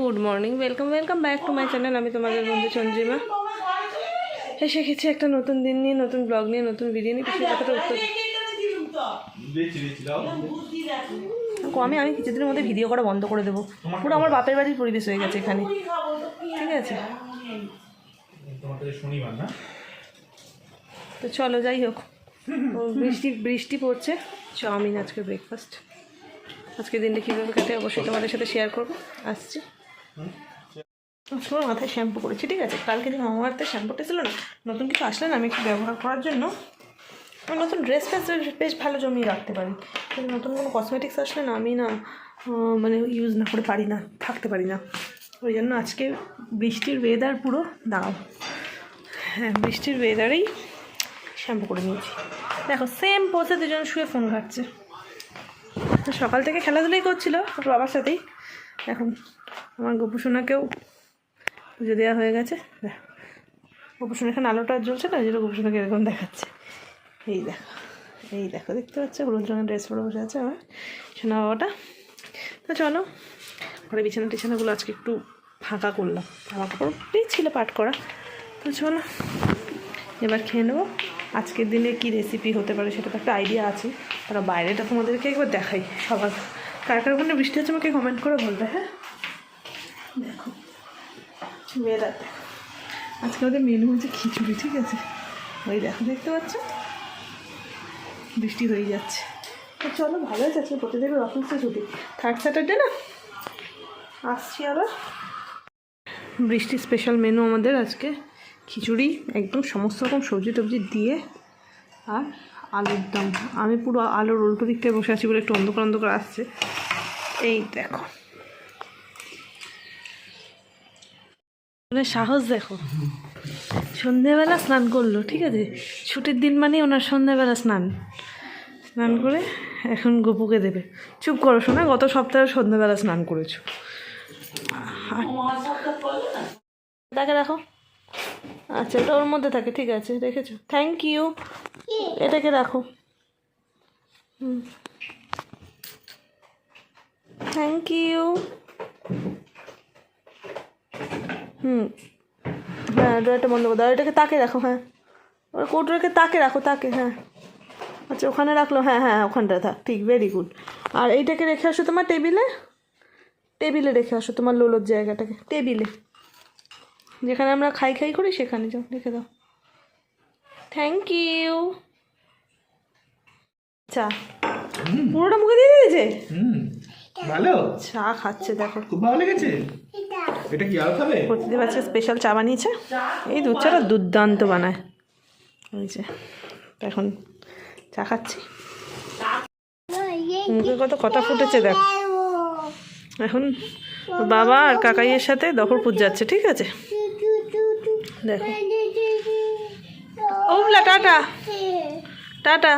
Good morning welcome welcome back to my channel আমি তোমাদের বন্ধু চন্দ্রিমা এসে গেছি একটা নতুন দিন নিয়ে, নতুন ব্লগ নিয়ে, নতুন ভিডিও নিয়ে, কিছু কথাটা উত্তর আমি আমি কিছুদিনের মধ্যে ভিডিও করা বন্ধ করে দেবো। পুরো আমার বাপের বাড়ির পরিবেশ হয়ে গেছে এখানে। ঠিক আছে? তো চলো, যাই হোক। বৃষ্টি বৃষ্টি পড়ছে। চাউমিন আজকে ব্রেকফাস্ট আজকে দিনটা কীভাবে কাটে অবশ্যই তোমাদের সাথে শেয়ার করব। আসছি। সময় মাথায় শ্যাম্পু করেছি, ঠিক আছে? কালকে যে মামাবাড়িতে শ্যাম্পুটা ছিল না, নতুন কিছু আসলে না আমি একটু ব্যবহার করার জন্য আমি নতুন ড্রেস ফ্রেস বেশ ভালো জমিয়ে রাখতে পারি। নতুন কোনো কসমেটিক্স আসলে না আমি না মানে ইউজ না করে পারি না, থাকতে পারি না। ওই জন্য আজকে বৃষ্টির ওয়েদার পুরো দাঁড়াও হ্যাঁ বৃষ্টির ওয়েদারেই শ্যাম্পু করে নিয়েছি। দেখো সেম পোসে দুজন শুয়ে ফোন ঘাটছে। সকাল থেকে খেলাধুলাই করছিল বাবার সাথেই। এখন আমার গোপুসোনাকেও পুজো দেওয়া হয়ে গেছে। গোপুসোনা এখানে আলোটা জ্বলছে না, ওই জন্য এরকম দেখাচ্ছে। এই দেখো এই দেখো, দেখতে পাচ্ছ? হলুদ রঙের ড্রেস পরে বসে আছে আমার সোনা বাবাটা। তো চলো, ঘরে বিছানা টিছানাগুলো আজকে একটু ফাঁকা করলাম। জামা কাপড়ই ছিল পাট করা। তো চলো, এবার খেয়ে নেব। আজকের দিনে কি রেসিপি হতে পারে সেটা তো একটা আইডিয়া আছে। তারা বাইরেটা তোমাদেরকে একবার দেখাই সবার। কার কার ওখানে বৃষ্টি হচ্ছে আমাকে কমেন্ট করে বলবে হ্যাঁ? দেখো দেখো। আজকে আমাদের মেনু হচ্ছে খিচুড়ি, ঠিক আছে? ওই দেখো, দেখতে পাচ্ছ? বৃষ্টি হয়ে যাচ্ছে। তো চলো, ভালো আছে আজকে প্রতিদিনের অফিসে ছুটি। থার্ড স্যাটারডে না? আসছি আবার। বৃষ্টি স্পেশাল মেনু আমাদের আজকে। খিচুড়ি একদম সমস্ত রকম সবজি টবজি দিয়ে আর আলুর দম। আমি পুরো আলুর উল্টো দিকটায় বসে আছি বলে একটু অন্ধকার অন্ধকার আসছে। এই দেখো। সাহস দেখো। সন্ধেবেলা স্নান করল ঠিক আছে? ছুটির দিন মানে ওনার সন্ধেবেলা স্নান। স্নান করে এখন গপুকে দেবে। চুপ করো শোনা গত সপ্তাহে সন্ধেবেলা স্নান করেছ। তাকে দেখো। আচ্ছা ওটা ওর মধ্যে থাকে, ঠিক আছে রেখেছো থ্যাংক ইউ এটাকে রাখো। হুম। Thank you hmm. হ্যাঁ ড্রয়ারটা বন্ধ করে দাও। এটাকে তাকে রাখো হ্যাঁ। ওর কৌটোটাকে তাকে রাখো, তাকে হ্যাঁ। আচ্ছা ওখানে রাখল হ্যাঁ হ্যাঁ ওখানটা থাক, ঠিক ভেরি গুড আর এইটাকে রেখে আসো তোমার টেবিলে? টেবিলে রেখে আসো তোমার লোলোর জায়গাটাকে, টেবিলে। যেখানে আমরা খাই খাই করি সেখানে যাও রেখে দাও। থ্যাংক ইউ চা পুরোটা মুখে দিয়ে দিয়েছে? হুম ভালো। চা খাচ্ছে দেখো। খুব ভালো লেগেছে? এটা। কি আর খাবে? প্রতিদিন আজকে স্পেশাল চা বানিয়েছে। এই দুধ চাটা দুর্দান্ত বানায়। ওই যে এখন চা খাচ্ছি। মুখে কত কথা ফুটেছে দেখ। এখন বাবা আর কাকাইয়ের সাথে দখরপুর যাচ্ছে ঠিক আছে? দেখো। ওবলা টাটা। টাটা।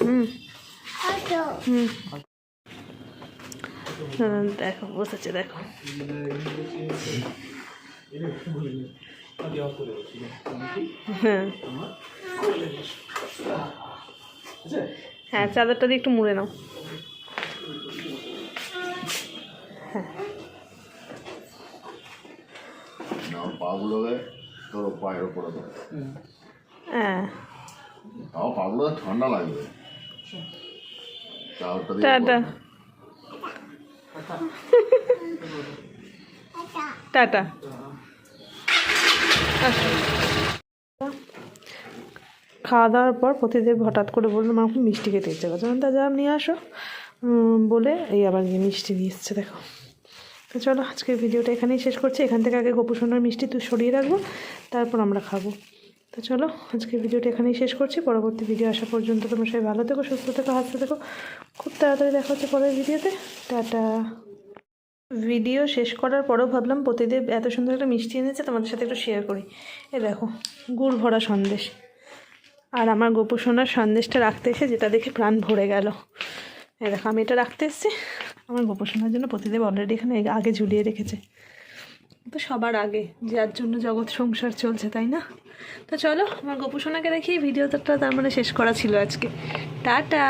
হুম। হুম। হ্যাঁ, দেখো বসেছে দেখো। হ্যাঁ। হ্যাঁ চাদরটা দিয়ে একটু মুড়ে নাও। পাগুলোকে তোর পায়ের উপরে হ্যাঁ। তাও পাগুলো ঠান্ডা লাগবে। টাটা। টাটা। খাওয়া দাওয়ার পর প্রতিদেব হঠাৎ করে বলল মা খুব মিষ্টি খেতে ইচ্ছে করছে। তা যা নিয়ে আসো। বলে এই আবার গিয়ে মিষ্টি নিয়ে এসছে দেখো। তো চলো, আজকের ভিডিওটা এখানেই শেষ করছি। এখান থেকে আগে গোপুসোনার মিষ্টি তুই সরিয়ে রাখব, তারপর আমরা খাব। তো চলো, আজকের ভিডিওটা এখানেই শেষ করছি। পরবর্তী ভিডিও আসা পর্যন্ত তোমরা সবাই ভালো থেকো, সুস্থ থেকো, হাসতে থেকো। খুব তাড়াতাড়ি দেখা হচ্ছে পরের ভিডিওতে। টাটা। ভিডিও শেষ করার পরও ভাবলাম প্রতিদেব এত সুন্দর একটা মিষ্টি এনেছে, তোমাদের সাথে একটু শেয়ার করি। এ দেখো, গুড় ভরা সন্দেশ। আর আমার গোপু সোনার সন্দেশটা রাখতে এসে যেটা দেখে প্রাণ ভরে গেল। এ দেখো, আমি এটা রাখতে এসেছি। আমার গোপোষণার জন্য প্রতিদেব অলরেডি এখানে আগে ঝুলিয়ে রেখেছে। তো সবার আগে যার জন্য জগৎ সংসার চলছে, তাই না? তো চলো, আমার গোপোষণাকে দেখি ভিডিওটা তার মানে শেষ করা ছিল আজকে। টাটা!